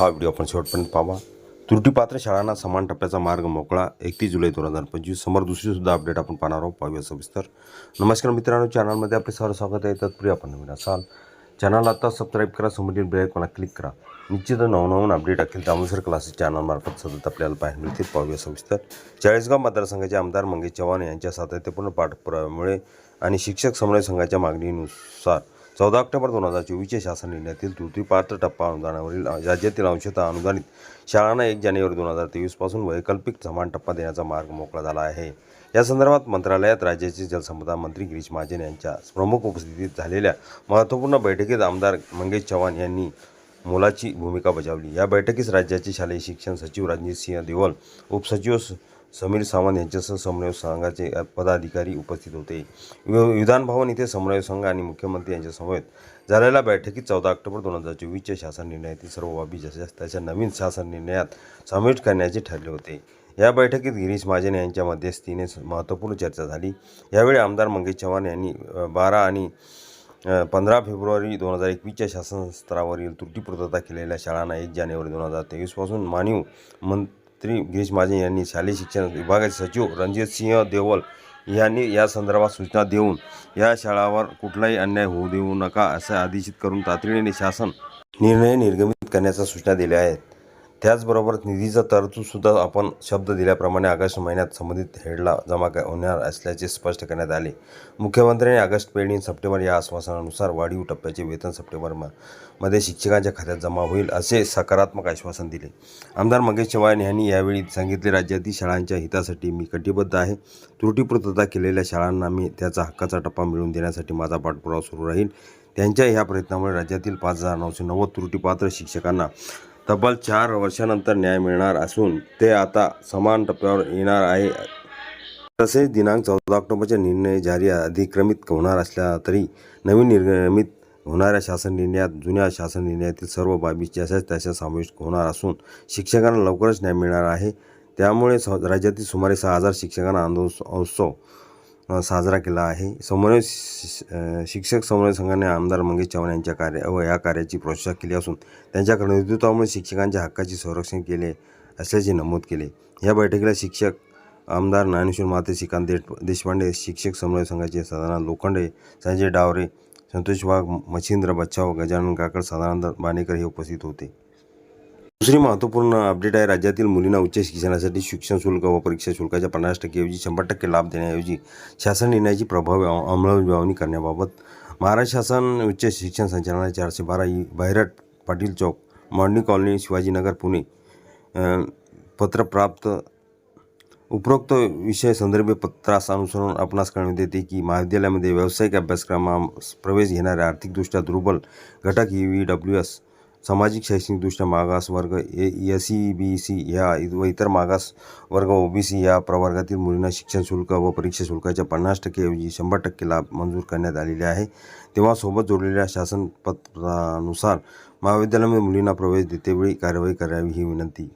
हा व्हिडिओ आपण शेवटपर्यंत पाहा त्रुटीपात्र शाळांना समान टप्प्याचा मार्ग मोकळा एकतीस जुलै दोन हजार पंचवीस समोर दुसरीसुद्धा अपडेट आपण पाहणार आहोत. पाहूया सविस्तर. नमस्कार मित्रांनो चॅनलमध्ये आपले सर्व स्वागत आहे. तत्पूर्वी आपण नवीन असाल चॅनल आता सबस्क्राईब करा समोरील बेल मला क्लिक करा. निश्चित नवनवून अपडेट अखेल दामोसर क्लासेस चॅनलमार्फत सतत आपल्याला पाहायला मिळतील. पाहूया सविस्तर. चाळीसगाव मतदारसंघाचे आमदार मंगेश चव्हाण यांच्या सातत्यपूर्ण पाठपुराव्यामुळे आणि शिक्षक समन्वय संघाच्या मागणीनुसार चौदा ऑक्टोबर दोन हजार चोवीसच्या शासन निर्णयातील तृतीयपात्र टप्पा अनुदानावरील राज्यातील अंशतः अनुदानित शाळांना एक जानेवारी दोन हजार तेवीसपासून वैकल्पिक समान टप्पा देण्याचा मार्ग मोकळा झाला आहे. या संदर्भात मंत्रालयात राज्याचे जलसंपदा मंत्री गिरीश महाजन यांच्या प्रमुख उपस्थितीत झालेल्या महत्त्वपूर्ण बैठकीत आमदार मंगेश चव्हाण यांनी मोलाची भूमिका बजावली. या बैठकीस राज्याचे शालेय शिक्षण सचिव रणजित सिंह देवल उपसचिव समीर सावंत यांच्यासह समन्वय संघाचे पदाधिकारी उपस्थित होते. वि- विधान भवन इथे समन्वय संघ आणि मुख्यमंत्री यांच्यासमवेत झालेल्या बैठकीत चौदा ऑक्टोबर दोन हजार चोवीसच्या शासन निर्णयातील सर्व बाबी जशाच त्याच्या नवीन शासन निर्णयात समाविष्ट करण्याचे ठरले होते. या बैठकीत गिरीश महाजन यांच्या मध्यस्थीने महत्त्वपूर्ण चर्चा झाली. यावेळी आमदार मंगेश चव्हाण यांनी बारा आणि पंधरा फेब्रुवारी दोन हजार एकवीसच्या शासन स्तरावरील त्रुटीपूर्तता केलेल्या शाळांना एक जानेवारी दोन हजार तेवीसपासून माननीय मंत्री गिरीश महाजन यांनी शालेय शिक्षण विभागाचे सचिव रणजित सिंह देवल यांनी या संदर्भात सूचना देऊन या शाळावर कुठलाही अन्याय होऊ देऊ नका असे आदेशित करून तातडीने शासन निर्णय निर्गमित करण्याच्या सूचना दिल्या आहेत. त्याचबरोबर निधीचा तरतूदसुद्धा आपण शब्द दिल्याप्रमाणे ऑगस्ट महिन्यात संबंधित हेडला जमा होणार असल्याचे स्पष्ट करण्यात आले. मुख्यमंत्र्यांनी ऑगस्ट पेरणी सप्टेंबर या आश्वासनानुसार वाढीव टप्प्याचे वेतन सप्टेंबरमध्ये शिक्षकांच्या खात्यात जमा होईल असे सकारात्मक आश्वासन दिले. आमदार मंगेश चव्हाण यांनी यावेळी सांगितले राज्यातील शाळांच्या हितासाठी मी कटिबद्ध आहे. त्रुटीपूर्तता केलेल्या शाळांना मी त्याचा हक्काचा टप्पा मिळवून देण्यासाठी माझा पाठपुरावा सुरू राहील. त्यांच्या ह्या प्रयत्नामुळे राज्यातील पाच हजार नऊशे नव्वद त्रुटीपात्र शिक्षकांना तब्बल चार वर्षानंतर न्याय मिळणार असून ते आता समान टप्प्यावर येणार आहे. तसेच दिनांक चौदा ऑक्टोबरचे निर्णय जारी अधिक्रमित होणार असला तरी नवीन निर्गमित होणाऱ्या शासन निर्णयात जुन्या शासन निर्णयातील सर्व बाबी जशाच त्याचा समावेश होणार असून शिक्षकांना लवकरच न्याय मिळणार आहे. त्यामुळे स राज्यातील सुमारे सहा हजार शिक्षकांना आंदोलन उत्सव साजरा केला आहे. समन्वय शि- शिक्षक समन्वय संघाने आमदार मंगेश चव्हाण यांच्या कार्य व या कार्याची प्रोत्साहन केली असून त्यांच्या नेतृत्वामुळे शिक्षकांच्या हक्काचे संरक्षण केले असल्याचे नमूद केले. या बैठकीला शिक्षक आमदार ज्ञानेश्वर माते श्रीकांत देश देशपांडे शिक्षक समन्वय संघाचे सदानंद लोखंडे संजय डावरे संतोष वाघ मच्छिंद्र बच्चाव गजानन काकड सदानंद बाणेकर हे उपस्थित होते. दुसरी महत्त्वपूर्ण अपडेट आहे राज्यातील मुलींना उच्च शिक्षणासाठी शिक्षण शुल्क व परीक्षा शुल्काच्या पन्नास टक्केऐवजी शंभर टक्के लाभ देण्याऐवजी शासन निर्णयाची प्रभावी अंमलबजावणी करण्याबाबत महाराष्ट्र शासन उच्च शिक्षण संचालनालय चारशे बारा E Bhairat Patil Chowk morning colony Shivajinagar Pune. पत्रप्राप्त पत्र प्राप्त उपरोक्त विषय संदर्भ पत्रास अनुसरून आपणास कळविण्यात येते की महाविद्यालयामध्ये व्यावसायिक अभ्यासक्रमास प्रवेश घेणाऱ्या आर्थिकदृष्ट्या दुर्बल घटक ई व्ही डब्ल्यू एस सामाजिक शैक्षणिकदृष्ट्या मागास वर्ग A S C B C ह्या व इतर मागास वर्ग ओ बी सी या प्रवर्गातील मुलींना शिक्षण शुल्क व परीक्षा शुल्काच्या पन्नास टक्केऐवजी शंभर टक्के लाभ मंजूर करण्यात आलेले आहे. तेव्हा सोबत जोडलेल्या शासन पत्रानुसार महाविद्यालयामध्ये मुलींना प्रवेश देतेवेळी कार्यवाही करावी ही विनंती.